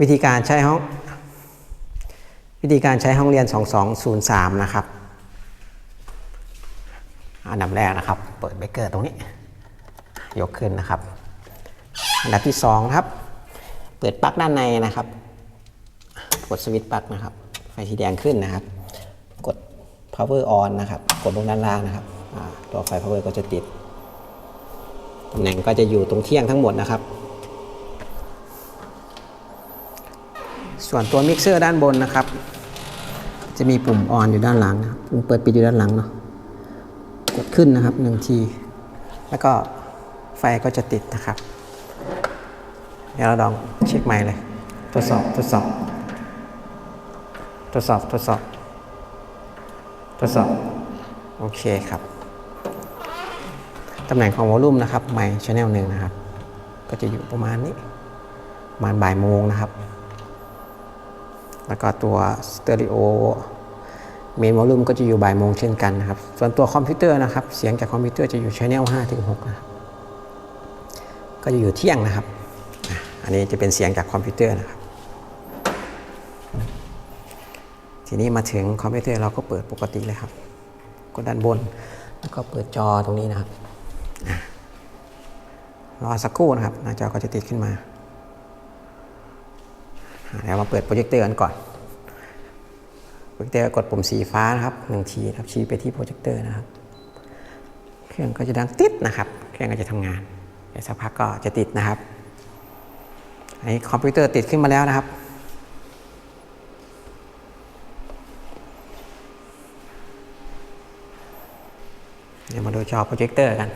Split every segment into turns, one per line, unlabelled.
วิธีการใช้ห้อง วิธีการใช้ห้องเรียน 2203 นะครับ อันดับแรกนะครับ เปิดเบกเกอร์ตรงนี้ ยกขึ้นนะครับ อันดับที่ 2 ครับ เปิดปลั๊กด้านในนะครับ กดสวิตช์ปลั๊กนะครับ ไฟสีแดงขึ้นนะครับ กด power on นะครับ กดลงด้านล่างนะครับ ตัวไฟ power ก็จะติดตำแหน่งก็จะอยู่ตรงเที่ยงทั้งหมดนะครับ ส่วนตัวมิกเซอร์ด้านบนนะครับ จะมีปุ่มออนอยู่ด้านหลังนะปุ่มเปิดปิดอยู่ด้านหลังเนาะกดขึ้นนะครับหนึ่งที แล้วก็ไฟก็จะติดนะครับ เดี๋ยวเราลองเช็คใหม่เลยทดสอบทดสอบทดสอบทดสอบทดสอบโอเคครับตำแหน่งของวอลลุ่มนะครับไมค์ชแนลหนึ่งนะครับ ก็จะอยู่ประมาณนี้ประมาณบ่ายโมงนะครับ แล้วก็ตัวสเตอริโอเมนวอลลุ่มก็จะอยู่บ่ายโมงเช่นกันนะครับ ส่วนตัวคอมพิวเตอร์นะครับ เสียงจากคอมพิวเตอร์จะอยู่ชแนล5ถึง6นะครับ ก็จะอยู่เที่ยงนะครับ อันนี้จะเป็นเสียงจากคอมพิวเตอร์นะครับ ทีนี้มาถึงคอมพิวเตอร์เราก็เปิดปกติเลยครับ กดด้านบน แล้วก็เปิดจอตรงนี้นะครับ รอสักครู่นะครับ หน้าจอก็จะติดขึ้นมา อะแล้วมาเปิดโปรเจคเตอร์กันก่อน โปรเจคเตอร์กดปุ่มสีฟ้านะครับหนึ่งทีนะครับชี้ไปที่โปรเจคเตอร์นะครับ เครื่องก็จะดังติดนะครับ เครื่องก็จะทำงานเดี๋ยวสักพักก็จะติดนะครับ อันนี้คอมพิวเตอร์ติดขึ้นมาแล้วนะครับเดี๋ยวมาดูจอโปรเจคเตอร์กันอ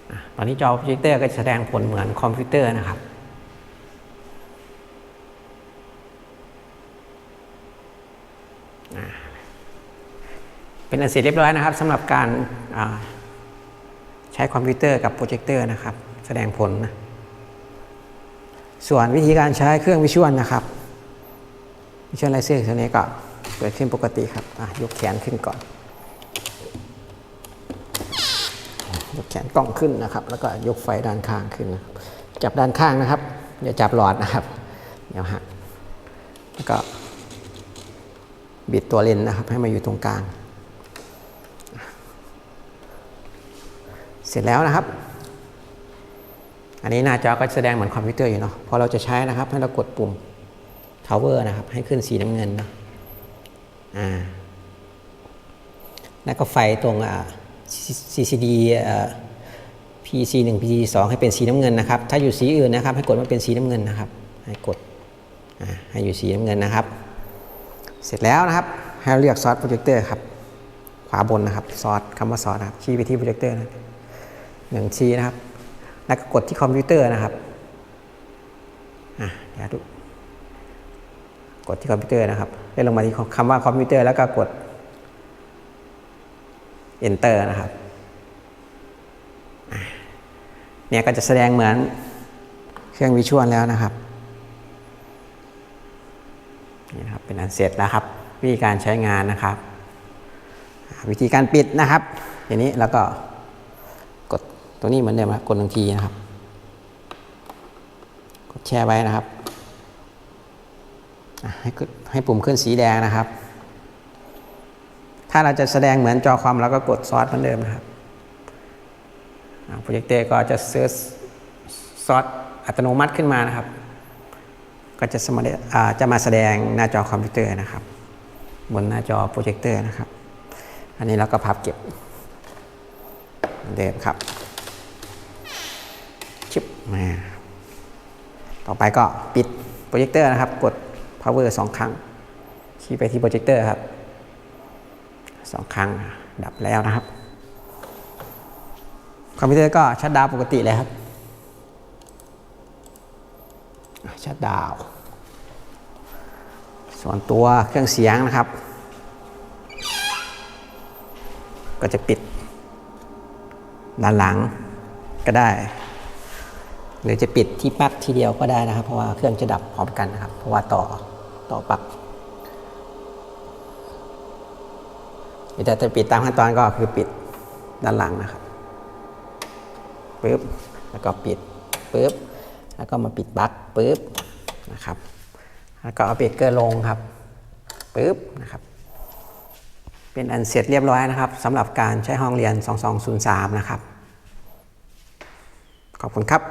ะ ตอนนี้จอโปรเจคเตอร์ก็จะแสดงผลเหมือนคอมพิวเตอร์นะครับเป็นอันเสร็จเรียบร้อยนะครับสำหรับการาใช้คอมพิวเตอร์กับโปรเจคเตอร์นะครับ แสดงผลนะส่วนวิธีการใช้เครื่องวิชวลนะครับวิชวลไลเซอร์ตัวนี้ก็เปิดขึ้นปกติครับยกแขนขึ้นก่อน ย กแขนกล้องขึ้นนะครับ แล้วก็ยกไฟด้านข้างขึ้นนะครับ จับด้านข้างนะครับอย่าจับหลอดนะครับเดี๋ยวหักแล้วก็บิดตัวเลนส์นะครับ ให้มาอยู่ตรงกลาง เสร็จแล้วนะครับ อันนี้หน้าจอก็แสดงเหมือนคอมพิวเตอร์อยู่เนาะพอเราจะใช้นะครับ ให้เรากดปุ่ม power นะครับ ให้ขึ้นสีน้ำเงินเนาะอ่าแล้วก็ไฟตรงอ่า CCD อ่า PC 1 PC 2ให้เป็นสีน้ำเงินนะครับ ถ้าอยู่สีอื่นนะครับ ให้กดมาเป็นสีน้ำเงินนะครับ ให้กดให้อยู่สีน้ำเงินนะครับ เสร็จแล้วนะครับ ให้เราเลือกซอสโปรเจคเตอร์ครับ ขวาบนนะครับ ซอสคำว่าซอสนะครับ ชี้ไปที่โปรเจคเตอร์นะหนึ่งชี้นะครับ แล้วก็กดที่คอมพิวเตอร์นะครับอะเดี๋ยวดู กดที่คอมพิวเตอร์นะครับเลื่อนลงมาที่คำว่าคอมพิวเตอร์แล้วก็กด enter นะครับเนี่ยก็จะแสดงเหมือนเครื่องวิชวลแล้วนะครับนี่นะครับ เป็นอันเสร็จแล้วครับ วิธีการใช้งานนะครับ วิธีการปิดนะครับทีนี้แล้วก็กดตรงนี้เหมือนเดิมครับกดหนึ่งทีนะครับ กดแช่ไว้นะครับให้ให้ปุ่มขึ้นสีแดงนะครับ ถ้าเราจะแสดงเหมือนจอคอมเราก็กดซอสเหมือนเดิมนะครับโปรเจคเตอร์ก็จะเซิร์ชซอสอัตโนมัติขึ้นมานะครับ ก็จะสมาจะมาแสดงหน้าจอคอมพิวเตอร์นะครับ บนหน้าจอโปรเจคเตอร์นะครับ อันนี้เราก็พับเก็บเหมือนเดิมครับชิบมาต่อไปก็ปิดโปรเจคเตอร์นะครับ กด power สองครั้ง ชี้ไปที่โปรเจคเตอร์ครับ สองครั้งดับแล้วนะครับ คอมพิวเตอร์ก็ชัดดาวปกติเลยครับชัดดาว ส่วนตัวเครื่องเสียงนะครับ ก็จะปิดด้านหลังก็ได้ หรือจะปิดที่ปลั๊กทีเดียวก็ได้นะครับ เพราะว่าเครื่องจะดับพร้อมกันนะครับ เพราะว่าต่อต่อปลั๊ก แต่จะปิดตามขั้นตอนก็คือปิดด้านหลังนะครับปึ๊บแล้วก็ปิดปุ๊บแล้วก็มาปิดปลั๊กปุ๊บนะครับ แล้วก็เอาเบรกเกอร์ลงครับปุ๊บนะครับเป็นอันเสร็จเรียบร้อยนะครับสำหรับการใช้ห้องเรียน 2203 นะครับ ขอบคุณครับ